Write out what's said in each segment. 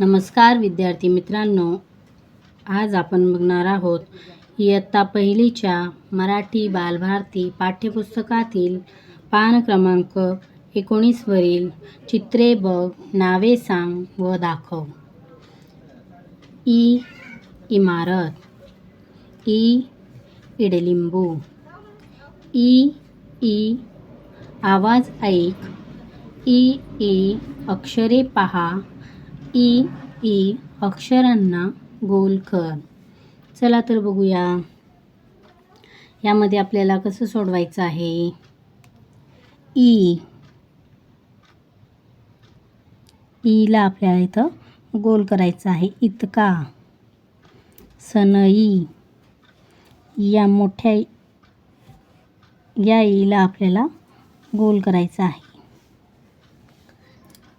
नमस्कार विद्यार्थी मित्रांनो आज आपण बघणार आहोत इयत्ता पहिलीच्या मराठी बालभारती पाठ्यपुस्तकातील पान क्रमांक एकोणीसवरील चित्रे बघ नावे सांग व दाखव. ई इमारत ई इडलिंबू ई ई आवाज ऐक ई ई अक्षरे पहा ई ई अक्षरांना गोल कर. चला तर बघूया. यामध्ये आपल्याला कसं सोडवायचं आहे? ई. ईला आपल्याला इथं गोल करायचं आहे. इतका. सनई या मोठ्या या ईला आपल्याला गोल करायचं आहे.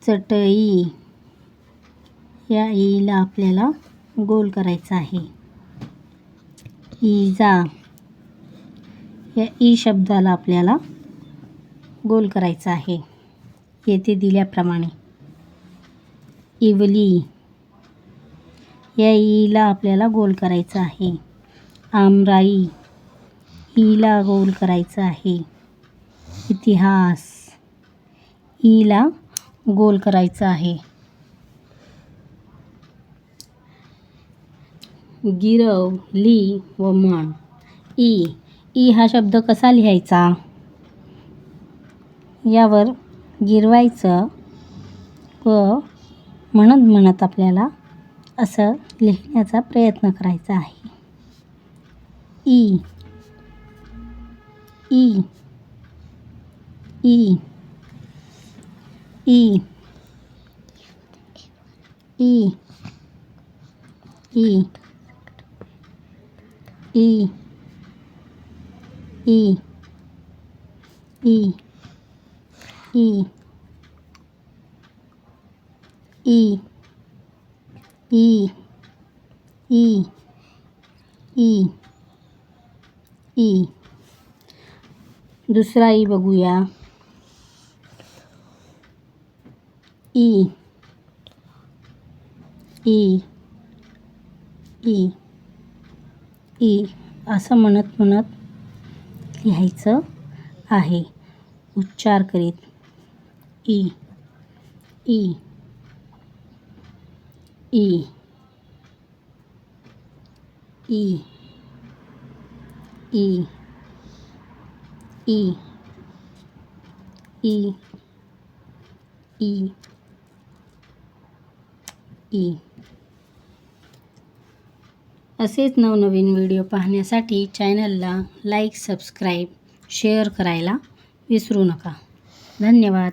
चटई या ईला आपल्याला गोल करायचं आहे. इजा या ई शब्दाला आपल्याला गोल करायचं आहे. येथे दिल्याप्रमाणे. इवली या ईला आपल्याला गोल करायचं आहे. आमराई ईला गोल करायचं आहे. इतिहास ईला गोल करायचं आहे. गिरव ली व म्हण. ई. ई हा शब्द कसा लिहायचा? यावर गिरवायचं व म्हणत म्हणत आपल्याला असं लिहिण्याचा प्रयत्न करायचा आहे. ई. ई. ई. ई. ई. ई. ई ई ई ई ई ई ई ई ई दुसरा ई बघूया ई ई ई ई असं म्हणत म्हणत लिहायचं आहे. उच्चार करीत ई ई ई ई ई ई ई ई ई. असेच नवनवीन व्हिडिओ पाहण्यासाठी चॅनलला लाईक सबस्क्राईब शेअर करायला विसरू नका. धन्यवाद.